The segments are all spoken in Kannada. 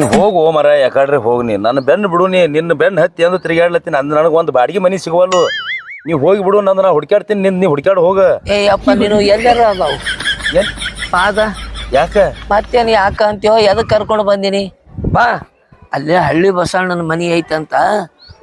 ನೀ ಹೋಗು ಮರ ಯಾಕಡ್ರಿ ಹೋಗಿ ನೀ ನನ್ನ ಬೆನ್ನು ಬಿಡು ನೀ ನಿನ್ನ ಬೆನ್ನು ಹತ್ತಿ ಅಂದ್ರೆ ತಿರುಗಾಡ್ಲತ್ತೀನಿ. ಅಂದ್ರೆ ನನಗೆ ಒಂದು ಬಾಡಿಗೆ ಮನೆ ಸಿಗುವಲ್ಲು. ನೀ ಹೋಗಿ ಬಿಡು ನಂದು ನಾ ಹುಡ್ಕ್ಯಾಡ್ತೀನಿ ನಿನ್ನ ನೀ ಹುಡ್ಕ್ಯಾಡ್ ಹೋಗ. ಏ ಅಪ್ಪ ನೀನು ಎಲ್ಲರೂ ಅದಾವು. ಏನ್? ಪಾದ. ಯಾಕ? ಮತ್ತೇನು ಯಾಕ ಅಂತೀಯೋ ಎದಕ್ಕೆ ಕರ್ಕೊಂಡು ಬಂದಿನಿ? ಬಾ ಅಲ್ಲೇ ಹಳ್ಳಿ ಬಸವಣ್ಣನ ಮನೆ ಐತಂತ.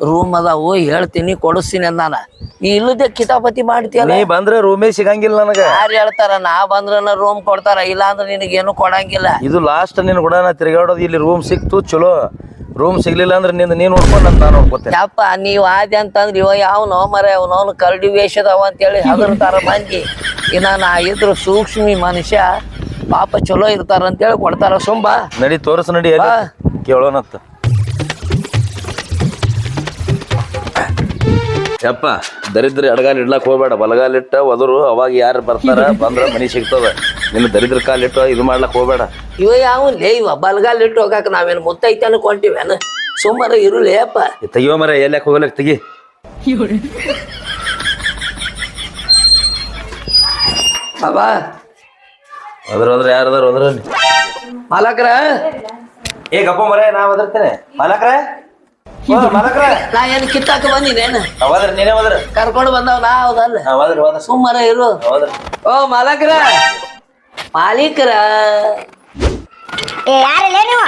ರೂಮ್ ಅದಾವು ಹೇಳ್ತೀನಿ ಕೊಡಿಸ್ತೀನಿ ಅಂದಾನ. ನೀ ಇಲ್ಲದೆ ಕಿತಾಪತಿ ಮಾಡ್ತೀಯಲ್ಲ ನೀ ಬಂದ್ರೆ ರೂಮೇ ಸಿಗಂಗಿಲ್ಲ ನನಗೆ. ಯಾರು ಹೇಳ್ತಾರ? ನಾ ಬಂದ್ರನ ರೂಮ್ ಕೊಡ್ತಾರ ಇಲ್ಲ ಅಂದ್ರೆ ನಿನಗೇನು ಕೊಡಂಗಿಲ್ಲ. ಇದು ಲಾಸ್ಟ್ ನಿನ್ ಕೂಡ ನಾ ತಿರುಗಾಡೋದು ಇಲ್ಲಿ ರೂಮ್ ಸಿಕ್ತು ಚಲೋ. ರೂಮ್ ಸಿಗ್ಲಿಲ್ಲ ಅಂದ್ರೆ ನಿಂದ ನೀನ್ ನೋಡ್ಕೊಂಡು ನಾನು ನೋಡ್ಕೊತೇನೆ. ಯಪ್ಪ ನೀವ್ ಆದ್ಯ ಅಂತಂದ್ರೆ ಇವ ಯಾವನೋ ಮರ ಅವನವನು ಕರಡಿ ವೇಷದವ ಅಂತೇಳಿ ಹೆದರ್ತಾರ ಮಂದಿ. ಇನ್ನ ನಾ ಇದ್ರು ಸೂಕ್ಷ್ಮಿ ಮನುಷ್ಯ ಪಾಪ ಚಲೋ ಇರ್ತಾರ ಅಂತೇಳಿ ಕೊಡ್ತಾರ ಸುಂಬ. ನಡಿ ತೋರಿಸ್ ನಡಿ ಕೇಳೋಣ. ಕೇಳೋಣತ್ತ ಯಪ್ಪ ದರಿದ್ರ ಎಡಗಾಲ ಇಡ್ಲಕ್ ಹೋಗ್ಬೇಡ. ಬಲಗಾಲ ಇಟ್ಟ ಒದರು ಅವಾಗ ಯಾರು ಬರ್ತಾರ ಬಂದ್ರ ಮನಿ ಸಿಗ್ತದ. ನಿನ್ನ ದರಿದ್ರ ಕಾಲಿಟ್ಟು ಇದು ಮಾಡ್ಲಕ್ ಹೋಗ್ಬೇಡ. ಇವ ಯಾವ ಲೇ ಇವ ಬಲ್ಗಾಲ್ ಇಟ್ಟು ಹೋಗಾಕ ನಾವೇನು ಮುತ್ತೈತೆ ಅನ್ಕೊಂತೀವೇನ? ಸುಮ್ಮರ ಇರುಲೇ ಅಪ್ಪ. ತೆಗಿಯೋ ಮರ ಎಲ್ಲಾಕ್ ಹೋಗ್ಲಕ್ ತೆಗಿ. ಬಾಬಾ ಅದ್ರ ಅದ್ರ ಯಾರದಾರ ಅದ್ರ ಮಾಲಕ್ರ. ಏ ಗಪ್ಪ ಮರ ನಾ ಒದರ್ತೇನೆ. ಮಾಲಕ್ರ. ನಾ ಏನ್ ಕಿತ್ತಾಕ ಬಂದಿನೇನ ಹೋದ್ರ ನೀನೇ ಹೋದ್ರ. ಕರ್ಕೊಂಡು ಬಂದವ್ ನಾ ಹೌದಲ್ಲ? ಹೋದ್ರ ಹೋದ್ರ. ಸುಮ್ಮರ ಇರು. ಹೋದ್ರ. ಓ ಮಾಲಕ್ರ ಮಾಲೀಕರ. ಏ ಯಾರಲ್ಲ ನೀವು?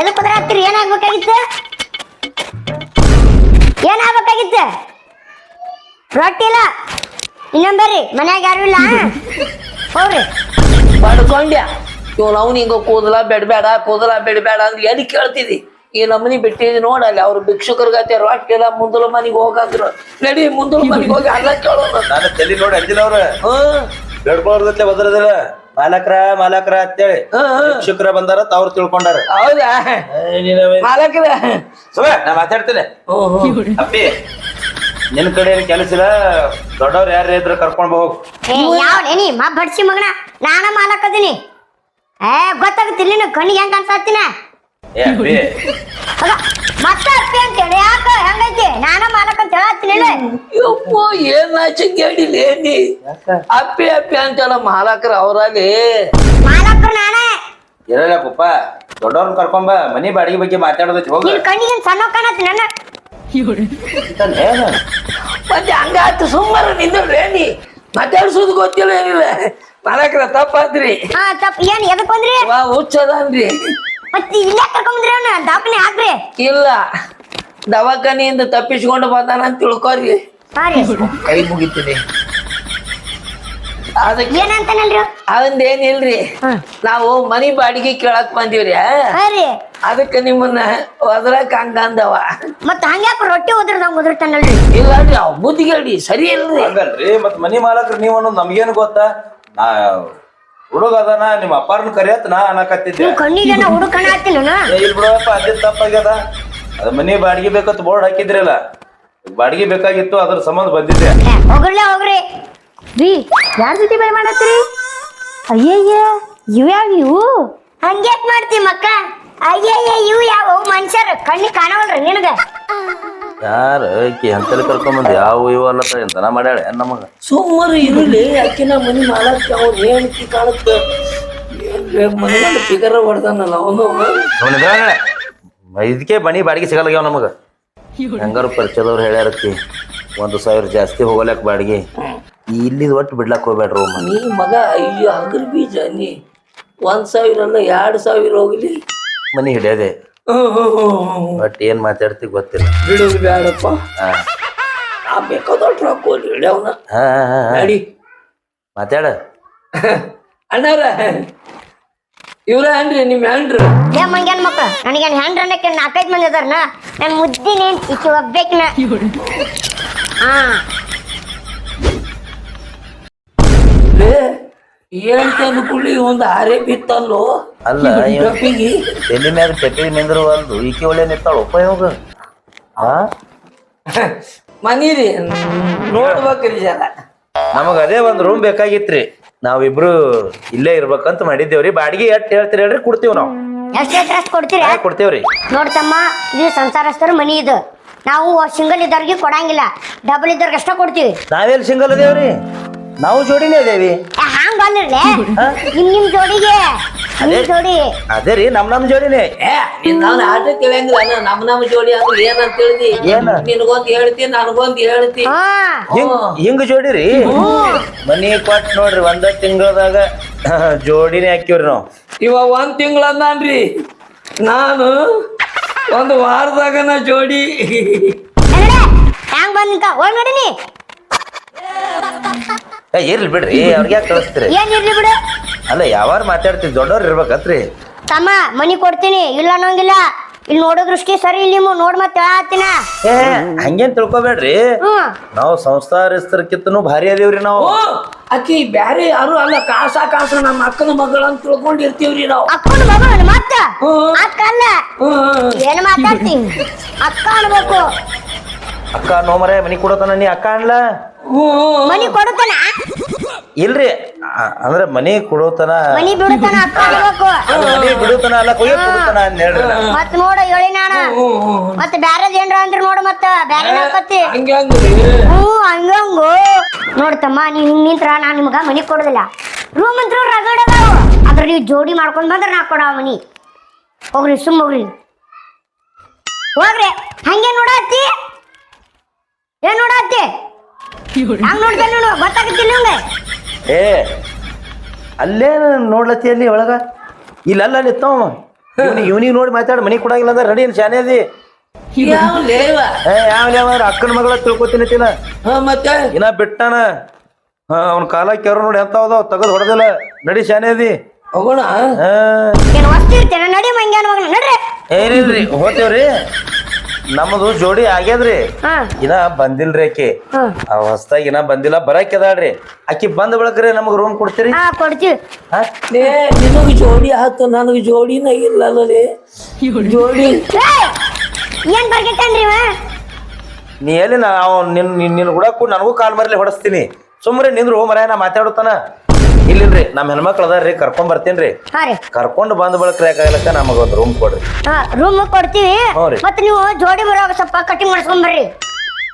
ಎದಕ್ ಕುದ್ರ ಹತ್ತಿರ ಏನಾಗ್ಬೇಕಾಗಿತ್ತು ಏನಾಗ್ಬೇಕಾಗಿತ್ತು ರೊಟ್ಟಿ ಇಲ್ಲ. ಇನ್ನೊಂಬರ್ರಿ ಮನ್ಯಾಗ ಯಾರು ಇಲ್ಲ? ಹೋಗ್ರಿ. ಪಡ್ಕೊಂಡ್ಯ. ಇವ್ ಅವ್ನು ಹಿಂಗ ಕೂದಲ ಬೆಡ್ಬೇಡ ಕೂದಲ ಬೆಡ್ಬೇಡ ಅಂದ್ರೆ ಎಲ್ಲಿ ಕೇಳ್ತಿದಿ? ಈ ನಮ್ಮನಿ ಬಿಟ್ಟಿದಿ ನೋಡಲ್ಲಿ ಅವ್ರು ಭಿಕ್ಷುಕರ್ಗತೆ ರೊಟ್ಟಿ ಎಲ್ಲ ಮುಂದಲ ಮನಿಗೆ ಹೋಗಂದ್ರು. ನಡಿ ಮುಂದಲ ಮನಿಗೆ ಹೋಗಿ ಅಲ್ಲ ಕೇಳೋಣ ನಾನು ತಲೆ ನೋಡಿ ಅಂದಿಲ್ಲ ಅವ್ರ. ಬೇಡ್ಕೊಳ್ಳೋದಕ್ಕೆ ಬದ್ರದಿಲ್ಲ. ಮಾಲಕ್ರ ಮಾಲಕ್ರ ಅಂತೇಳಿ. ಶಿಕ್ಷಕರ ಬಂದಾರ ತಾವ್ರು ತಿಳ್ಕೊಂಡಾರ. ಹೌದಾ? ಮಾಲಕ್ರ. ಸುಮ್ಮನೆ ನಾ ಮಾತಾಡ್ತೇನೆ. ಅಪ್ಪಿ ನಿನ್ ಕಡೆ ಕೆಲಸ ಇಲ್ಲ? ದೊಡ್ಡವ್ರು ಯಾರು ಇದ್ರ ಕರ್ಕೊಂಡ್ ಹೋಗ್. ಏ ಯಾವ ನೀ ಮಾ ಬಡ್ಸಿ ಮಗನ. ನಾನ ಮಾಲಕದೀನಿ ಏ ಗೊತ್ತಾಗತ್ತಿಲ್ಲ ಕಣ್ಣಿಗೆ ಹೆಂಗ್ ಕಾಣ್ಸಾತಿನ ಏ ಅಪ್ಪಿ ಮತ್ತೆ ಅಪ್ಪಿ ಅಂತ ಯಾಕ ಹೆಂಗೈತಿ? ನಾನ ಮಾಲಕ ಅಂತ ಹೇಳತ್ತೀನಿ ಯಪ್ಪ ಏನ್ ನಾಚಿಗೇಡಿಲಿ ನೀ ಅಪ್ಪಿ ಅಪ್ಪಿ ಅಂತಲ್ಲ ಮಾಲಕ್ರ ಅವರಲ್ಲಿ ಮಾಲಕರು ನಾನೇ. ಇರಲ್ಲ ಪಪ್ಪ ದೊಡ್ಡವ್ರನ್ನ ಕರ್ಕೊಂಬ ಮನಿ ಬಾಡಿಗೆ ಬಗ್ಗೆ ಮಾತಾಡೋದು ಹೋಗ. ನಿನ್ ಕಣ್ಣಿಗೆ ಸಣ್ಣ ಕಾಣತ್ತಿ ನನ್ನ. ಮತ್ತೆ ಹಂಗಾತು ಸುಮ್ಮನೆ ನಿಂದ್ರಿ ನೀ ಮಾತಾಡ್ಸೋದು ಗೊತ್ತಿಲ್ಲ ಏನಿಲ್ಲ. ಮಾಲಕ್ರ ತಪ್ಪಾದ್ರಿ ಹಾ ತಪ್ಪ ಏನ್ ಎದಕ್ ಬಂದ್ರಿ? ವಾ ಹುಚ್ಚದನ್ರಿ. ಮತ್ತೆ ಇಲ್ಲೇ ಕರ್ಕೊಂಡ್ರೆ ಅವ್ನ ದಾಪನೆ ಹಾಕ್ರಿ ಇಲ್ಲ. ದವಾಖಾನೆಯಿಂದ ತಪ್ಪಿಸ್ಕೊಂಡು ಬಂದಾನ ಅಂತ ತಿಳ್ಕೊರಿ. ಹಾ ರೀ ಕೈ ಮುಗಿತೀನಿ. ಅದಕ್ಕೆ ಏನಂತಾನಲ್ರಿ? ಅವಂದೇನಿಲ್ರಿ ಹ್ಮ್. ನಾವು ಮನಿ ಬಾಡಿಗೆ ಕೇಳಕ್ ಬಂದಿವ್ರಿ. ಹಾ ರೀ ಅದಕ್ಕೆ ನಿಮ್ಮನ್ನ ಒದ್ರಕ್ ಹಂಗ ಅಂದವ. ಮತ್ತ ಹಂಗ್ಯಾಕ ರೊಟ್ಟಿ ಉದ್ರದಂಗ ಉದುರ್ತಾನಲ್ರಿ ಇಲ್ಲಾಡ್ರಿ ಅವ್ ಬುದ್ಧಿಗೇಡಿ ಸರಿ ಇಲ್ರಿ. ಹಂಗಲ್ರಿ ಮತ್ ಮನಿ ಮಾಲಕ್ರ ನೀವು ಅನ್ನೋದು ನಮ್ಗೇನು ಗೊತ್ತಾ? ನಾ ಹುಡುಗ ಅದನ ನಿಮ್ಮ ಅಪ್ಪಾರನ್ ಕರಿಯತ್ ನಾ ಅನ್ನಕತ್ತಿದ್ದೆ. ಕಣ್ಣಿಗೆ ನಾ ಹುಡುಕಣ ಏ, ಇಲ್ ಬಿಡಪ್ಪ ಅದೇ ತಪ್ಪಾಗ್ಯದ. ಅದ ಮನಿ ಬಾಡಿಗೆ ಬೇಕಂತ ಬೋರ್ಡ್ ಹಾಕಿದ್ರಲ್ಲ. ಬಾಡಿಗೆ ಬೇಕಾಗಿತ್ತು ಅದ್ರ ಸಂಬಂಧ ಬಂದಿದ್ದೆ. ಏ, ಹೋಗ್ರಲೇ ಹೋಗ್ರಿ ರೀ ಯಾರ ಜೊತೆ ಬೈ ಮಾಡತ್ತೀರಿ? ಅಯ್ಯಯ್ಯ ಇವ್ಯಾವ ಇವು ಹಂಗ್ಯಾಕ್ ಮಾಡ್ತಿ ಮಕ್ಕ? ಅಯ್ಯಯ್ಯ ಇವು ಯಾವ ಮನುಷ್ಯರು? ಕಣ್ಣಿ ಕಾಣವಲ್ರಿ ನಿನಗ? ಯಾರ? ಈಕಿ ಅಂತಲ್ಲಿ ಕರ್ಕೊಂಬಂದು ಯಾವ ಇವು ಅಲ್ಲತ್ತ ಎಂತನ ಮಾಡ್ಯಾಳೆ ನಮಗ? ಸುಮ್ಮನೆ ಇರಲಿ ಅಕ್ಕಿನ ಮನಿ ಮಾಡಕ್ ಅವ್ನು ಏನಕ್ಕೆ ಕಾಣುತ್ತೆ? ಮನೆ ಫಿಗರ್ ಹೊಡೆದಾನಲ್ಲ ಅವನು? ಇದಕ್ಕೆ ಮನೆ ಬಾಡಿಗೆ ಸಿಗಲ್ಲಾಗ್ಯಾವ ನಮಗ. ಹೆಂಗಾರು ಪರಿಚಯದವ್ರು ಹೇಳ್ಯಾರತ್ತಿ ಒಂದು ಸಾವಿರ ಜಾಸ್ತಿ ಹೋಗಲಕ್ ಬಾಡಿಗೆ. ಇಲ್ಲಿ ಒಟ್ಟು ಬಿಡ್ಲಕ್ ಹೋಗ್ಬೇಡ್ರಿ ನೀ ಮಗ ಅಯ್ಯೋ ಅಗ್ರ ಬೀಜ ನೀ. ಒಂದ್ ಸಾವಿರ ಅಲ್ಲ ಎರಡ್ ಸಾವಿರ ಹೋಗ್ಲಿ. ಮನಿ ಹಿಡಿಯದೆ. ಬಟ್ ಏನ್ ಮಾತಾಡ್ತಿ ಗೊತ್ತಿಲ್ಲ. ಬಿಡೋದು ಬೇಡಪ್ಪ ಹಾ. ನಾ ಬೇಕಾದಷ್ಟು ಹಾಕೋಲಿ ಹಿಡಿಯವನ. ಹಾ. ನಡಿ. ಮಾತಾಡ. ಅಣ್ಣಾರ ಇವ್ರ ಅನ್ರಿ ನಿಮ್ ಹೆಂಡ್ರು ಏ ಮಂಗ್ಯಾನ ಮಕ್ಕ ನನಗೇನು ಹೆಂಡ್ರ ಅನ್ನಕ್ಕೆ ನಾಲ್ಕೈದು ಮಂದಿ ಅದಾರನ? ನನ್ನ ಮುದ್ದಿನ ಈಕಿ ಒಬ್ಬೇಕಿನ ಹಾ. ಏನ್ ತಂದ್ಕೊಳ್ಳಿ ಒಂದ್ ಹಾರೆ ಬಿತ್ತಲ್ಲೋ? ಅಲ್ಲ ಟೊಪ್ಪಿಗಿ ತಲೆ ಮ್ಯಾಗ ತೆಪ್ಪಿಗೆ ನಿಂದ್ರು ಅಲ್ದು ಈಕಿ ಒಳ್ಳೆ ನಿಂತಾಳ ಉಪಯೋಗ? ಹಾ ಮನೀರಿ ನೋಡ್ಬೇಕ್ರಿ ಜನ. ನಮಗ ಅದೇ ಒಂದ್ ರೂಮ್ ಬೇಕಾಗಿತ್ರಿ. ನಾವಿಬ್ರು ಇಲ್ಲೇ ಇರ್ಬೇಕಂತ ಮಾಡಿದ್ದೇವ್ರಿ. ಬಾಡಿಗೆ ಎಷ್ಟ್ ಹೇಳ್ತೀರಿ ಹೇಳ್ರಿ ಕೊಡ್ತೀವಿ ನಾವು. ಎಷ್ಟು ಎಷ್ಟು ಕೊಡ್ತೀರಿ? ಹಾ, ಕೊಡ್ತೇವ್ರಿ. ನೋಡ್ತಮ್ಮ ಇದು ಸಂಸಾರಸ್ಥರ ಮನಿ ಇದು. ನಾವು ಸಿಂಗಲ್ ಇದ್ದವ್ರಿಗೆ ಕೊಡಂಗಿಲ್ಲ. ಡಬಲ್ ಇದ್ದವ್ರಿಗೆ ಅಷ್ಟೇ ಕೊಡ್ತೀವಿ. ನಾವೆಲ್ಲಿ ಸಿಂಗಲ್ ಅದೇವ್ರಿ ನಾವು ಜೋಡಿನೇ ಅದೇವಿ ಹಾಂಗ್ ಅಲ್ಲಿರ್ಲೆ ನಿಮ್ ನಿಮ್ ಜೋಡಿಗೆ ನಿನ್ ಜೋಡಿ. ಅದೇ ರೀ ನಮ್ ನಮ್ ಜೋಡಿನೇ. ಏ ನಿನ್ ಆಟ ತಿಳಿಯಂಗಿಲ್ಲ ಅಣ್ಣ ನಮ್ ನಮ್ ಜೋಡಿ ಅಂದ್ರೆ ಏನಂತ ತಿಳಿದಿ ಏನ? ನಿನಗೊಂದ್ ಹೇಳ್ತಿ ನನಗೊಂದ್ ಹೇಳ್ತಿ. ಹಾ. ಹಿಂಗ್ ಹಿಂಗ್ ಜೋಡಿ ರೀ. ಮನಿ ಕೊಟ್ ನೋಡ್ರಿ ಒಂದ ತಿಂಗಳದಾಗ ಜೋಡಿನೇ ಹಾಕಿವ್ರಿ ನಾವು. ಇವ ಒಂದ್ ತಿಂಗಳ ಅಂದಾನ್ರಿ. ನಾನು ಒಂದು ನಾ ಜೋಡಿ. ಏನಡೆ ಹ್ಯಾಂಗ್ ಬಂದ್ ನಿಂತ? ಹೋಗ್ ನೋಡಿನಿ ಏ, ಇರ್ಲಿ ಬಿಡ್ರಿ ಅವ್ರಿಗೆ ಯಾಕೆ ಕಳಿಸ್ತೀರಿ? ಏನ್ ಇರ್ಲಿ ಬಿಡು? ಅಲ್ಲ ಯಾವಾರು ಮಾತಾಡ್ತೀವಿ ದೊಡ್ಡವ್ರು ಇರ್ಬೇಕತ್ರಿ. ತಮ್ಮ ಮನಿ ಕೊಡ್ತೀನಿ. ಇಲ್ಲ ಅನ್ನೋಂಗಿಲ್ಲ. ಇಲ್ಲಿ ನೋಡೋ ದೃಷ್ಟಿ ಸರಿ ಇಲ್ಲಿ ನೀವು ನೋಡ್ ಮತ್ತೆ ಹೇಳತ್ತಿನ. ಏ ಹಂಗೇನ್ ತಿಳ್ಕೊಬೇಡ್ರಿ. ಹ್ಮ್ ನಾವು ಸಂಸ್ಥಾರಿಸ್ತರ್ಕಿಂತನೂ ಭಾರಿ ಅದೇವ್ರಿ ನಾವು. ಓ ಆಕಿ ಬ್ಯಾರೆ ಯಾರು ಅಲ್ಲ. ಕಾಸ ಕಾಸ ನಮ್ಮ ಅಕ್ಕನ ಮಗಳ ಅಂತ ತಿಳ್ಕೊಂಡಿರ್ತೀವ್ರಿ ನಾವು. ಅಕ್ಕನ ಮಗಳು ಮತ್ತ? ಹ್ಮ್. ಅಕ್ಕ ಅಲ್ಲ. ಹ್ಮ್. ಏನ್ ಮಾತಾಡ್ತೀನಿ ಅಕ್ಕ ಅನ್ಬೇಕು. ಅಕ್ಕ ನೋಮರೆ ಮನಿ ಕೊಡತನ ನೀ ಅಕ್ಕ ಅನ್ಲ? ಹ್ಮ್. ಮನಿ ಕೊಡುತ್ತಾನ ಇಲ್ರಿ ಅಂದ್ರೆ ಮನಿ ಕೊಡೋತನ ಮನಿ ಬಿಡುತ್ತಾನ ಅಕ್ಕ ಮನಿ ಬಿಡುತನ ಅಲ್ಲ ಕೊಯ್ಯ ಕೊಡುತನ ಅಂತ ಹೇಳ್ರಿ ನಾ. ಮತ್ ನೋಡ ಹೇಳಿ ಹ್ಮ್. ಮತ್ ಬ್ಯಾರೆದ್ ಏನ್ರ ಅಂದ್ರ ನೋಡ ಮತ್ತ ಬ್ಯಾರೆ ಹಾಕತ್ತಿ. ಹಂಗೆ ಹಂಗ್ರಿ. ಹ್ಞೂ ಹಂಗಂಗು ನೋಡ್ತಮ್ಮ ನೀವ್ ಹಿಂಗ್ ನಿಂತ್ರ ನಾ ನಿಮ್ಗ ಮನಿ ಕೊಡುದಿಲ್ಲ. ರೂಮ್ ಅಂತ ರಗಡ ಅದಾವ. ಅದ್ರ ನೀವು ಜೋಡಿ ಮಾಡ್ಕೊಂಡ್ ಬಂದ್ರ ನಾ ಕೊಡ ಮನಿ. ಹೋಗ್ರಿ ಸುಮ್ ಹೋಗ್ರಿ. ಹೋಗ್ರಿ. ಹಂಗೆ ನೋಡತ್ತಿ. ಏನ್ ನೋಡತ್ತಿ? ಹಂಗ್ ನೋಡ್ತೇನೆ ನೋಡು ಗೊತ್ತಾಗತ್ತಿಲ್ಲ ನಿಮ್ಗೆ ಏ ಅಲ್ಲೇ ನೋಡ್ಲತ್ತಿ ಅಲ್ಲಿ ಒಳಗ? ಇಲ್ಲಲ್ಲ ನಿತ್ತವ ಇವನಿಗೆ ನೋಡಿ ಮಾತಾಡ ಮನಿ ಕೊಡಂಗಿಲ್ಲ ಅಂದ್ರೆ ರೆಡಿ ಶಾನೆ ಅದಿ? ಯಾವ ಲೇವ? ಏ ಯಾವ ಅಕ್ಕನ ಮಗಳ ತಿಳ್ಕೊತೀನಿ ತಿನ್ನ. ಹ, ಮತ್ತೆ? ಇನ್ನ ಬಿಟ್ಟಾನ. ಹಾ ಅವ್ನ ಕಾಲ ಕೆರ ನೋಡಿ ಎಂತ ಅದಾವ ತಗದ್ ಹೊಡೆದಿಲ್ಲ. ನಡಿ ಶಾನೆ ಅದಿ. ಹೋಗೋಣ? ಹಾ. ಏನ್ ವಸ್ತು ಇರ್ತೇನೆ ನಡಿ ಮಂಗ್ಯಾನ ಮಗನ ನಡ್ರಿ. ಏನಿಲ್ರಿ ಹೋತೇವ್ರಿ? ನಮ್ಮದು ಜೋಡಿ ಆಗ್ಯದ್ರಿ. ಹಾ. ಇನ್ನ ಬಂದಿಲ್ರಿ ಆಕಿ. ಹಾ. ಆ ಹೊಸ್ದಾಗಿ ಇನ್ನ ಬಂದಿಲ್ಲ ಬರಕ್ ಅದಾಳ್ರಿ. ಆಕಿ ಬಂದ ಬಳಕ್ರಿ ನಮಗ್ ರೂಮ್ ಕೊಡ್ತೀರಿ? ಹಾ ಕೊಡ್ತೀವಿ. ಹಾ? ಲೇ ನಿನಗ್ ಜೋಡಿ ಆತು ನನಗ್ ಜೋಡಿನ ಇಲ್ಲಲ್ಲೇ ಜೋಡಿ. ಏಯ್! ಏನ್ ಬರ್ಗೆಟ್ಟನ್ರಿ ಇವ? ನೀ ಎಲ್ಲಿ ನಾ ಅವ್ನ್ ನಿನ್ ನಿನ್ ನಿನ್ ಕೂಡ ಕೂಡ ನನಗೂ ಕಾಲ್ ಮರಲಿ ಹೊಡಸ್ತೀನಿ. ಸುಮ್ಮನೆ ನಿಂದ್ರು ಮರ ನಾ ಮಾತಾಡುತ್ತಾನ ಇಲ್ಲಿಲ್ರಿ ನಮ್ಮ ಹೆಣ್ಮಕ್ಳು ಅದಾರ್ರಿ ಕರ್ಕೊಂಡ್ ಬರ್ತೀನ್ರಿ. ಹಾ ರೀ. ಕರ್ಕೊಂಡು ಬಂದ ಬಳಕ ಯಾಕಾಗಲಕ್ಕ ನಮಗ ಒಂದ್ ರೂಮ್ ಕೊಡ್ರಿ. ಹಾ ರೂಮ್ ಕೊಡ್ತೀವಿ. ಹ್ಞೂ ರೀ. ಮತ್ತೆ ನೀವು ಜೋಡಿ ಬರುವಾಗ ಸ್ವಲ್ಪ ಕಟಿಂಗ್ ಮಾಡ್ಸ್ಕೊಂಡ್ ಬರ್ರಿ.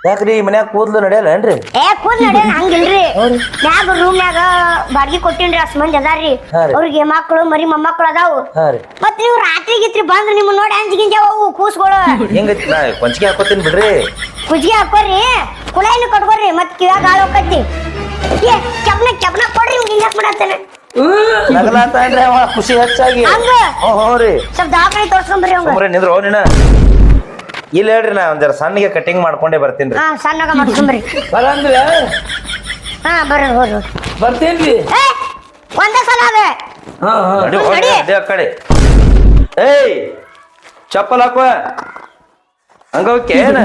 ಯಾಕ್ರಿ ಈ ಮನ್ಯಾಗ ಕೂದ್ಲು ನಡೆಯಲ್ಲ ಏನ್ರಿ? ಏ ಕೂದ್ ನಡೆ ಹಂಗಿಲ್ರಿ. ಮ್ಯಾಗ ರೂಮ್ನ್ಯಾಗ ಬಾಡ್ಗಿ ಕೊಟ್ಟಿನ್ರಿ ಅಷ್ಟ್ ಮಂದಿ ಅದಾರ್ರಿ. ಹಾ ರೀ. ಅವ್ರಿಗೆ ಮಕ್ಳು ಮರಿ ಮೊಮ್ಮಕ್ಳು ಅದಾವು. ಹಾ ರೀ. ನೀವು ರಾತ್ರಿ ಗಿತ್ರಿ ಬಂದ್ರ ನಿಮ್ ನೋಡಿ ಅಂಜಿಗಿಂಜ ಅವು ಕೂಸ್ಗಳು. ಹೆಂಗ ನಾ ಕೊಂಚಿಗೆ ಹಾಕೋತೀನಿ ಬಿಡ್ರಿ. ಕುಜ್ಗಿ ಹಾಕೋರಿ ಕುಳಾಯಿನ ಕಟ್ಕೋರಿ ಮತ್ ಕಿವ್ಯಾಗ ಹಾಳು ಹೋಕತಿ ಏ ಕೊಡ್ರಿ ಮಾಡತ್ತೇನೆ ಅವ ಖುಷಿ ಹೆಚ್ಚಾಗಿ. ಹಂಗ? ಹ್ಞೂ ಹ್ಞೂ ರೀ. ಸ್ವಲ್ಪ ದವಾಖಾನೆ ತೋರ್ಸ್ಕೊಂಡ್ ಬರ್ರಿ ಅವಂಗ. ಸುಮ್ರೆ ನಿಂದ್ರು ನೀನ. ಇಲ್ಲ ಹೇಳ್ರಿ ನಾ ಒಂದ್ ಜರ ಸಣ್ಣಗೆ ಕಟಿಂಗ್ ಮಾಡ್ಕೊಂಡೇ ಬರ್ತೀನಿ ಹಾ ಸಣ್ಣಗ ಬರಂದ್ರೆ? ಹಾ ಬರ್ರಿ ಬರ್ತೀನ್ ಹೋರಿ. ಬರ್ತೇನ್ರಿ? ಏ ಒಂದೇ ಸಲ ಅದೇ. ಹಾ ಹಾ. ನಡಿ ಹೋಗ್ರಿ, ನಡಿ. ನಡಿ ಆ ಕಡೆ. ಏಯ್ ಚಪ್ಪಲ್ ಹಾಕುವ. ಹಂಗ ಓಕೆ ಏನ?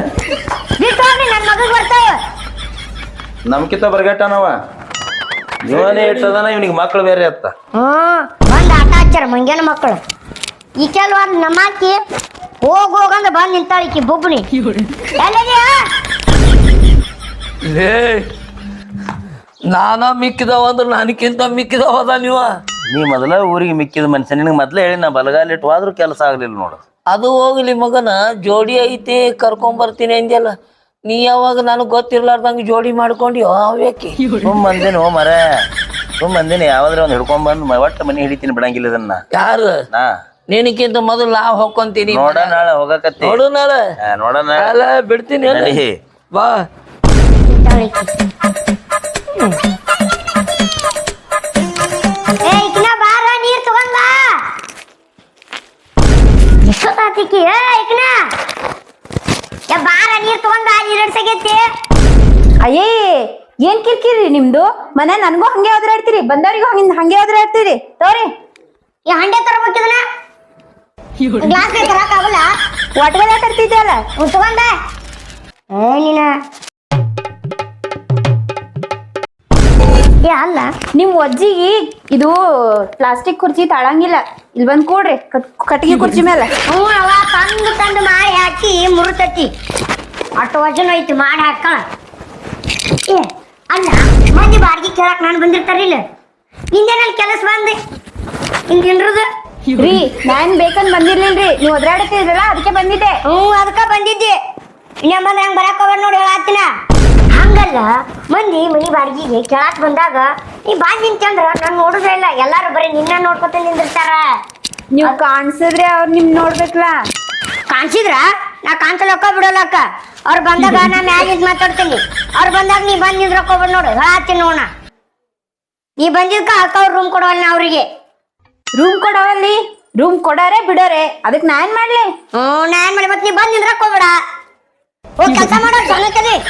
ಬಿಟ್ಟು ಹೋಗ್ರಿ ನನ್ ಮಗಗ್ ಬರ್ತಾವ. ನಮ್ಕಿಂತ ಬರ್ಗಟ್ಟನವ. ಇವನೇ ಇಟ್ಟದನ ಇವನಿಗೆ ಮಕ್ಳು ಬೇರೆ ಅತ್ತ ಹ್ಮ್ ಬಂದ್ ಆಟ ಹಚ್ಚಾರ ಮಂಗ್ಯಾನ ಮಕ್ಕಳು ಈ ಕೆಲವ ನಮ್ಮಾಕಿ ಹೋಗ್ ಹೋಗಂದ್ರೆ ಬಂದ್ ನಿಂತಾಳ ಈಕಿ ಬೊಬ್ಬನಿ. ಎಲ್ಲಿದ್ಯಾ? ಲೇ ನಾನ ಮಿಕ್ಕಿದವ ಅಂದ್ರೆ ನನಕ್ಕಿಂತ ಮಿಕ್ಕಿದವ ಅದ ನೀವ? ನೀ ಮೊದಲ ಊರಿಗೆ ಮಿಕ್ಕಿದ ಮನುಷ್ಯ ನಿನಗೆ ಮೊದಲೇ ಹೇಳಿ ನಾ ಬಲಗಾಲಿಟ್ಟು ಹೋದ್ರೂ ಕೆಲಸ ಆಗ್ಲಿಲ್ಲ ನೋಡು. ಅದು ಹೋಗ್ಲಿ ಮಗನ ಜೋಡಿ ಐತಿ ಕರ್ಕೊಂಡ್ ಬರ್ತೀನಿ ಅಂದ್ಯಲ್ಲ. ನೀ ಯಾವಾಗ ನನಗ್ ಗೊತ್ತಿರ್ಲಾರ್ದಂಗ ಜೋಡಿ ಮಾಡ್ಕೊಂಡಿ ಅವ್ಯಾಕಿ? ಸುಮ್ ಬಂದಿನಿ ಹೋ ಮರ. ಸುಮ್ ಬಂದಿನಿ ಯಾವ್ದ್ರ ಒಂದ್ ಹಿಡ್ಕೊಂಡ್ ಬಂದು ಒಟ್ಟ ಮನಿ ಹಿಡಿತೀನಿ ಬಿಡಂಗಿಲ್ಲ ಇದನ್ನ. ಯಾರು? ನಾ. ನಿನಕ್ಕಿಂತ ಮೊದಲು ನಾ ಹೊಕ್ಕೊಂತೀನಿ. ನೋಡ ನಾಳೆ ಹೋಗಕತ್ತಿ. ನೋಡು ನಾಳೆ. ಆ, ನೋಡೋಣ ಅಲ್ಲ ಬಿಡ್ತೀನಿ. ನಡಿ. ಬಾ. ಏ ಬಾರ ನೀರ್ ತಗೊಂಡ್ ಬಾ. ಎಷ್ಟೊತ್ತಾತಿಕಿ ಏ ಈಕಿನ ಏ ಬಾರ ನೀರ್ ತಗೊಂಡ ಬಾ ನೀರ್ ಹಿಡ್ಸಗೈತಿ ಅಯ್ಯೇ ಏನ್ ಕಿರ್ಕಿರಿ ನಿಮ್ದು? ಮನೆ ನನ್ಗೂ ಹಂಗೆ ಒದ್ರಾಡ್ತೀರಿ ಬಂದವ್ರಿಗೂ ಹಂಗೆ ಹಂಗೆ ಒದ್ರಾಡ್ತೀರಿ ತೋರಿ. ಈ ಹಂಡೆ ತರಬೇಕಿದನ ಗ್ಲಾಸ್ ತರಕಾಗಲ್ಲ ಒಟ್ಗಡೆ ತರ್ತಿದ್ದಲ್ಲ ಹ್ಞೂ ತಗೊಂಡ ಏ ನೀನ. ಏ ಅಲ್ಲ. ನಿಮ್ ಅಜ್ಜಿಗೆ ಇದು ಪ್ಲಾಸ್ಟಿಕ್ ಕುರ್ಚಿ ತಾಳಂಗಿಲ್ಲ. ಇಲ್ಲಿ ಬಂದ್ ಕೂಡ್ರಿ. ಕಟ್- ಕಟ್ಟಿಗೆ ಕುರ್ಚಿ ಮೇಲೆ. ಹ್ಞೂ ಅವ ತಂದು ತಂದು ಮಾಡಿ ಹಾಕಿ ಮುರುತತಿ. ಅಷ್ಟು ವಜನ ಐತಿ ಮಾಡಿ ಹಾಕಳ ಏ ಅಲ್ಲ ಮಂದಿ ಬಾಡಿಗೆ ಕೇಳಕ್ ನಾನು ಬಂದಿರ್ತಾರಿಲ್ಲ ನಿಂದೇನಲ್ಲಿ ಕೆಲಸ ಬಂದೆ? ಹಿಂಗಿನ್ರದು ರೀ ನಾನ್ ಬೇಕಂದ್ ಬಂದಿರ್ಲಿಲ್ರಿ. ನೀವು ಒದ್ರಾಡತ್ತಿದ್ರಲ್ಲ ಅದಕ್ಕೆ ಬಂದಿದ್ದೆ. ಹ್ಞೂ ಅದಕ್ಕೆ ಬಂದಿದ್ದೆ. ಇನ್ನೊಂದ್ ಬಂದ್ರೆ ಬರಕ್ಕೆ ನೋಡಿ ಹೇಳತ್ತಿನ. ಹಂಗಲ್ಲ. ಮಂದಿ ಮನಿ ಬಾಡಿಗೆಗೆ ಕೇಳಾಕ್ ಬಂದಾಗ ನೀ ಬಾ ನಿಂತಂದ್ರ ನಾನ್ ನೋಡುದೇ ಇಲ್ಲ. ಎಲ್ಲಾರು ಬರೀ ನಿನ್ನ ನೋಡ್ಕೊತ ನಿಂದಿರ್ತಾರ. ನೀವು ಕಾಣಿಸಿದ್ರೆ ಅವ್ರ ನಿಮ್ ನೋಡ್ಬೇಕಲ್ಲ ಕಾಣಿಸಿದ್ರ? ನಾ ಕಾಣಿಸಲಕ್ಕ ಬಿಡೋಲಕ್ಕ ಅವ್ರು ಬಂದಾಗ ನಾ ಮ್ಯಾಗ ಇದ್ ಮಾತಾಡ್ತೀನಿ. ಅವ್ರು ಬಂದಾಗ ನೀ ಬಂದ್ ನಿಂದ್ರಕ್ಕೋಗ್ಬೇಡ ನೋಡು. ಹೇಳತ್ತೀನಿ ನೋಣ ನೀ. ಬಂದಿದ್ಕ ಅಕ್ಕ ಅವ್ರ ರೂಮ್ ಕೊಡವಲ್ಲ ಅವ್ರಿಗೆ. ರೂಮ್ ಕೊಡವಲ್ಲಿ ರೂಮ್ ಕೊಡಾರೆ ಬಿಡೋರೆ. ಅದಕ್ ನಾ ಏನ್ ಮಾಡ್ಲಿ? ಹ್ಮ್ ನಾ ಏನ್ ಮಾಡಿ ಮತ್ತೆ ನೀ ಬಂದ್ ನಿಂದ್ರಕ್ಕೋಗ್ಬೇಡ ಓ ಕೆಲಸ ಮಾಡೋ ಚೆನ್ನಾಗಿ ನೋಡು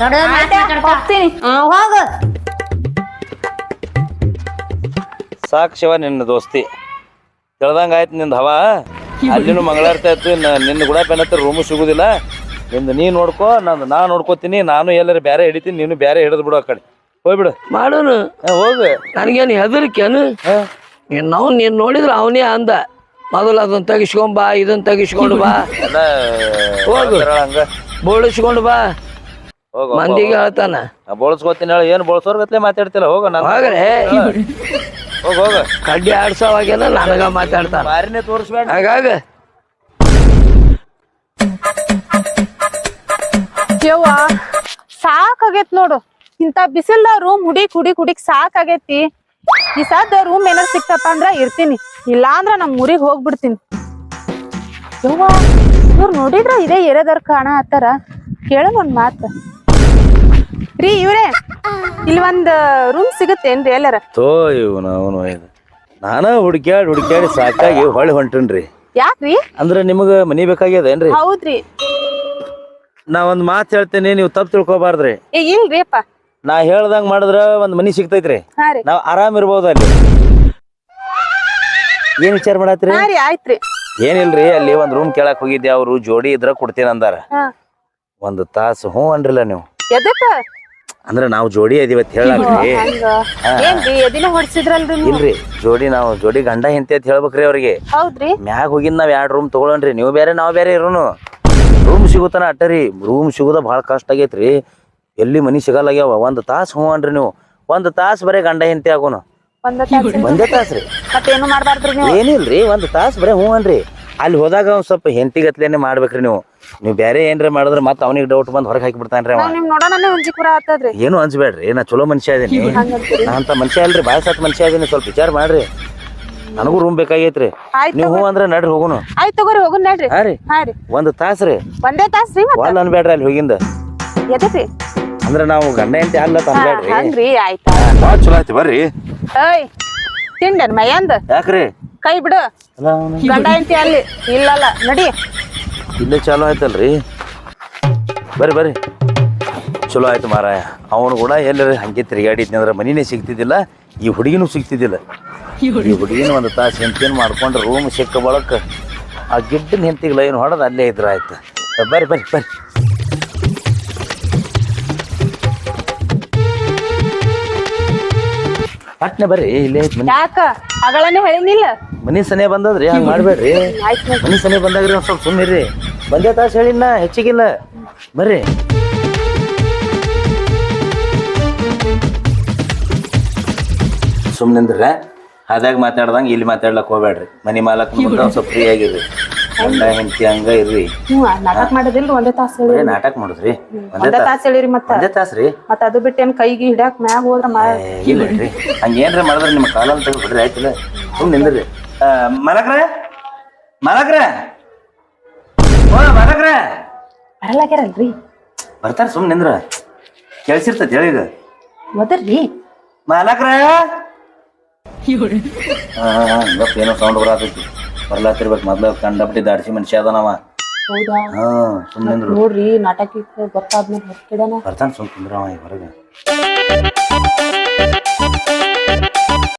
ಹೋಗ್ತೀನಿ. ಹೋಗು. ಸಾಕು ಶಿವ ನಿನ್ನ ದೋಸ್ತಿ. ತಿಳ್ದಂಗ ಆಯ್ತು ನಿಂದ ಹವಾ? ಅಲ್ಲಿನೂ ಮಂಗಳಾರತಿ ಆಯ್ತು ನ- ನಿನ್ನ ಪೆನ್ ಹತ್ರ ರೂಮು ಸಿಗುದಿಲ್ಲ. ನಿಂದು ನೀ ನೋಡ್ಕೋ ನಂದು ನಾ ನೋಡ್ಕೋತೀನಿ ನಾನು ಎಲ್ಲರ ಬೇರೆ ಹಿಡಿತೀನಿ ನೀನು ಬೇರೆ ಹಿಡಿದು ಬಿಡು ಆ ಕಡೆ. ಹೋಗ್ಬಿಡು. ಮಾಡೋನು. ಹಾ, ಹೋಗು. ನನಗೇನು ಹೆದರಿಕೆನು ಹಾ. ನೀನ್ ನಾವು ನೀನ್ ನೋಡಿದ್ರ ಅವನೇ ಅಂದ. ಮೊದಲು ಅದನ್ನ ತೆಗಿಸ್ಕೊಂಡ್ ಬಾ ಇದನ್ನ ತೆಗಿಸ್ಕೊಂಡು ಬಾ. ಎಲ್ಲ ಹೋಗು. ಹಂಗ? ಬೋಳಿಸ್ಕೊಂಡು ಬಾ. ಮಂದಿಗೆ ಹೇಳ್ತಾನ. ಬೋಳ್ಸ್ಕೊತೀನಿ ಹೇಳಿ ಏನ್ ಬೋಳ್ಸೋರ್ ಗತ್ಲೆ ಮಾತಾಡ್ತಿಲ್ಲ ಹೋಗ ನಾನು ಹೋಗ್ರೆ ಹೋಗ ಹೋಗ. ಕಡ್ಡಿ ಆಡ್ಸೋವಾಗೇನ ನನಗ ಮಾತಾಡ್ತಾನ. ಮಾರಿನೇ ತೋರಿಸ್ಬೇಡ. ಹಾಗಾಗ ಯವ್ವ ಸಾಕಾಗೈತ್ ನೋಡು. ಇಂತ ಬಿಸಿಲ್ದ ರೂಮ್ ಹುಡಿಕ್ ಹುಡಿಕ್ ಹುಡಿಕ್ ಸಾಕಾಗೈತಿ. ಈ ಸದ್ದ ರೂಮ್ ಏನಾರ ಸಿಕ್ತಪ್ಪ ಅಂದ್ರ ಇರ್ತೀನಿ. ಇಲ್ಲ ಅಂದ್ರ ನಮ್ ಊರಿಗ್ ಹೋಗ್ಬಿಡ್ತೀನಿ. ಯವ್ವ ಇವ್ರು ನೋಡಿದ್ರ ಇದೇ ಏರಿಯಾದವ್ರ ಕಾಣ ಹತ್ತಾರ ಕೇಳ ಒಂದ್ ಮಾತ. ರೀ ಇವ್ರೇ ಇಲ್ಲಿ ಒಂದ್ ರೂಮ್ ಸಿಗುತ್ತೇನ್ರಿ ಎಲ್ಲಾರ? ತೋ ಇವನು ಅವನು ಇದು. ನಾನ ಹುಡ್ಕ್ಯಾಡಿ ಹುಡ್ಕ್ಯಾಡಿ ಸಾಕಾಗಿ ಹೊಳ್ಳಿ ಹೊಂಟನ್ರಿ. ಯಾಕ್ರಿ? ಅಂದ್ರೆ ನಿಮಗ ಮನಿ ಬೇಕಾಗ್ಯದೇನ್ರಿ ಹೌದ್ರಿ. ನಾ ಒಂದ್ ಮಾತು ಹೇಳ್ತೇನೆ ನೀವು ತಪ್ಪು ತಿಳ್ಕೊಬಾರ್ದ್ರಿ. ಏ ಇಲ್ರಿ ಅಪ್ಪ ನಾ ಹೇಳ್ದಂಗ್ ಮಾಡಿದ್ರ ಒಂದ್ ಮನಿ ಸಿಗ್ತೈತ್ರಿ. ಹಾ ರೀ. ನಾವ್ ಆರಾಮ್ ಇರ್ಬೋದು ಅಲ್ಲಿ. ಏನ್ ವಿಚಾರ ಮಾಡತ್ರಿ? ಹಾ ರೀ ಆಯ್ತ್ರಿ. ಏನಿಲ್ರಿ ಅಲ್ಲಿ ಒಂದ್ ರೂಮ್ ಕೇಳಕ್ ಹೋಗಿದ್ದೆ ಅವ್ರು ಜೋಡಿ ಇದ್ರ ಕೊಡ್ತೀನಿ ಅಂದಾರ ಹಾ. ಒಂದ್ ತಾಸು ಹ್ಞೂ ಅನ್ರಿಲ್ಲ ನೀವು. ಎದಕ್ಕ? ಅಂದ್ರ ನಾವು ಜೋಡಿ ಅದೀವಿ ಅಂತ ಹಂಗ. ಏನ್ರಿ ಎದಿನ ಹೊಡ್ಸಿದ್ರಲ್ರಿ ನೀವು? ಇಲ್ರಿ ಜೋಡಿ ನಾವು ಜೋಡಿ ಗಂಡ ಹಿಂತಿ ಅಂತ ಹೇಳ್ಬೇಕ್ರಿ ಅವ್ರಿಗೆ. ಹೌದ್ರಿ. ಮ್ಯಾಗ ಹೋಗಿದ್ ನಾವ್ ಎರಡ್ ರೂಮ್ ತಗೊಳನ್ರಿ ನೀವು ಬೇರೆ ನಾವ್ ಬೇರೆ ಇರೋನು. ರೂಮ್ ಸಿಗುತ್ತಾನ ಅಟ್ಟರಿ ರೂಮ್ ಸಿಗುದ ಬಹಳ ಕಷ್ಟ ಆಗೈತ್ರಿ. ಎಲ್ಲಿ ಮನಿ ಸಿಗಲ್ಲಾಗ್ಯಾವ? ಒಂದ್ ತಾಸ್ ಹೂವನ್ರಿ ನೀವು. ಒಂದ್ ತಾಸ್ ಬರೇ ಗಂಡ ಹಿಂತಿ ಆಗೋನು. ಒಂದ ತಾಸ್ ರೀ. ಮತ್ತೇನು ಮಾಡ್ಬಾರ್ದ್ರಿ ನೀವು? ಏನಿಲ್ರಿ ಒಂದ್ ತಾಸ್ ಬರೇ ಹೂವನ್ರಿ ಅಲ್ಲಿ ಹೋದಾಗ ಒಂದ್ ಸ್ವಲ್ಪ ಹೆಂಡತಿಗತ್ಲೇನೆ ಮಾಡ್ಬೇಕ್ರಿ ನೀವು. ನೀವು ಬೇರೆ ಏನ್ರ ಮಾಡಿದ್ರೆ ಮತ್ತೆ ಅವನಿಗೆ ಡೌಟ್ ಬಂದ್ ಹೊರಗೆ ಹಾಕಿ ಬಿಡ್ತಾನ್ರಿ ಅವ. ನಾವ್ ನಿಮ್ ನೋಡೋಣ ಹುಂಜಿಪುರ ಆಗ್ತದ್ರಿ ಏನು ಅನ್ಸ್ಬೇಡ್ರಿ ಏನ ಚಲೋ ಮನುಷ್ಯ ಅದೀನಿ. ನಾ ಅಂತ ಮನುಷ್ಯ ಅಲ್ರಿ ಬಾಯ್ ಸತ್ ಮನುಷ್ಯ ಇದೀನಿ ಸ್ವಲ್ಪ ವಿಚಾರ ಮಾಡ್ರಿ. ನನಗೂ ರೂಮ್ ಬೇಕಾಗೈತ್ರಿ. ಆಯ್ತ್ ನೀವು ಹ್ಞೂ ಅಂದ್ರೆ ನಡ್ರಿ ಹೋಗುನು. ಆಯ್ತ್ ತಗೋರಿ ಹೋಗುನ್ ನಡ್ರಿ. ಹಾ ರೀ ಹಾ ರೀ. ಒಂದ್ ತಾಸ್ ರೀ. ಒಂದೇ ತಾಸ್ ರೀ ಮತ್ತ? ವಾಲ್ ಅನ್ಬೇಡ್ರಿ ಅಲ್ಲಿ ಹೋಗಿಂದ. ಎದಕ್ರಿ ಅಂದ್ರೆ ನಾವು ಗಂಡ ಹೆಂಡತಿ ಅಲ್ಲ ಹಾ, ಹಂಗ್ರಿ ಆಯ್ತಾ? ಭಾಳ ಚಲೋ ಆಯ್ತು ಬರ್ರಿ. ಏಯ್ ತಿಂಡನ್ ಮಯ್ಯಂದ ಯಾಕ್ರಿ? ಕೈ ಬಿಡು. ಅಲ್ಲ ಅವ್ನು ಗಂಡ ಎಂತಿ ಅಲ್ಲಿ ಇಲ್ಲಲ್ಲ. ನಡಿ. ಇಲ್ಲೇ ಚಾಲೋ ಆಯ್ತಲ್ರಿ? ಬರ್ರಿ ಬರ್ರಿ. ಚಲೋ ಆಯ್ತು ಮಾರಾಯ. ಅವನು ಕೂಡ ಎಲ್ಲರ ಹಂಗೆ ತಿರುಗಾಡಿದ್ನಿ ಅಂದ್ರೆ ಮನಿನೇ ಸಿಗ್ತಿದ್ದಿಲ್ಲ ಈ ಹುಡುಗಿನೂ ಸಿಗ್ತಿದ್ದಿಲ್ಲ. ಈ ಹುಡುಗಿನ ಒಂದು ತಾಸು ಹೆಂತೇನು ಮಾಡ್ಕೊಂಡ್ರೆ ರೂಮ್ ಸಿಕ್ಕ ಬಳಕ ಆ ಗಿಡ್ಡನ ಹೆಂತಿಗೆ ಲೈನ್ ಹೊಡೆದು ಅಲ್ಲೇ ಇದ್ರೆ ಆಯ್ತು. ಬರ್ರಿ ಬರ್ರಿ ಬರ್ರಿ. ಪಟ್ನೆ ಬರ್ರಿ ಇಲ್ಲೇ ಮನಿ. ಯಾಕ? ಅಗಳನ್ನೇ ಹೇಳಿನಿಲ್ಲ ಮನಿ ಸನೆ ಬಂದದ್ರಿ ಹಂಗ ಮಾಡ್ಬೇಡ್ರಿ. ಮನಿ ಸನೆ ಬಂದಾಗ್ರಿ ಒಂದ್ ಸ್ವಲ್ಪ ಸುಮ್ಮನಿರಿ ಬಂದೇ ತಾಸ ಹೇಳಿನ ಹೆಚ್ಚಿಗಿಲ್ಲ. ಬರ್ರಿ. ಸುಮ್ಮನಿಂದ್ರೆ ಅದಾಗ ಮಾತಾಡ್ದಂಗೆ ಇಲ್ಲಿ ಮಾತಾಡ್ಲಕ್ ಹೋಗ್ಬೇಡ್ರಿ. ಮನಿ ಮಾಲಕ್ ಮುಂದೆ ಒಂದ್ ಸ್ವಲ್ಪ ಫ್ರೀ ಆಗಿರ್ರಿ. ಗಂಡ ಹೆಂಡತಿ ಹಂಗ ಇರ್ರಿ. ಹ್ಞೂ ನಾಟಕ ಮಾಡೋದಿಲ್ರಿ ಒಂದೇ ತಾಸು ಹೇಳಿ ಬರೇ ನಾಟಕ ಮಾಡುದ್ರಿ. ಒಂದೇ ಒಂದೇ ತಾಸ್. ತಾಸ್ ಹೇಳಿರಿ ಮತ್ತೆ. ಒಂದೇ ತಾಸು ರೀ. ಮತ್ತ ಅದು ಏನು ಕೈಗೆ ಹಿಡ್ಯಾಕ್ ಮ್ಯಾಗ ಹೋದ್ರ ಮಾ ಏ, ಇಲ್ಲ ರೀ. ಹಂಗ ಏನ್ರ ಮಾಡಿದ್ರೆ ನಿಮ್ಮ ಕಾಲಲ್ಲಿ ತೆಗೆದು ಬಿಡ್ರಿ ಆಯ್ತಿಲ್ಲ? ಸುಮ್ ನಿಂದ್ರಿ. ಮಲಕ್ರ ಮಲಕ್ರ ಓ ಮಲಕ್ರ ಬರಲಾಗ್ಯಾರಲ್ರಿ. ಬರ್ತಾರ ಸುಮ್ ನಿಂದ್ರ. ಹೇಳಿದ ಹೇಳಿ ಈಗ. ಒದರ್ರಿ ಮಾಲಕ್ರ ಏನೋ ಸೌಂಡ್ ಬರತೈತಿ. ಬರ್ಲಾತಿರ್ಬೇಕು ಮೊದ್ಲು ಕಂಡಪಟ್ಟಿ ದಾಡ್ಸಿ ಮನುಷ್ಯ ಅದನವ ಹೌದಾ? ಹಾ ಸುಮ್ಮನೆ ನೋಡ್ರಿ ನಾಟಕಕ್ಕೆ ಗೊತ್ತಾದ್ಮೇಲೆ ಬರ್ತಾನೆ ಬರ್ತಾನ ಸುಮ್ ಕುಂದ್ರವ ಈ ಹೊರಗೆ.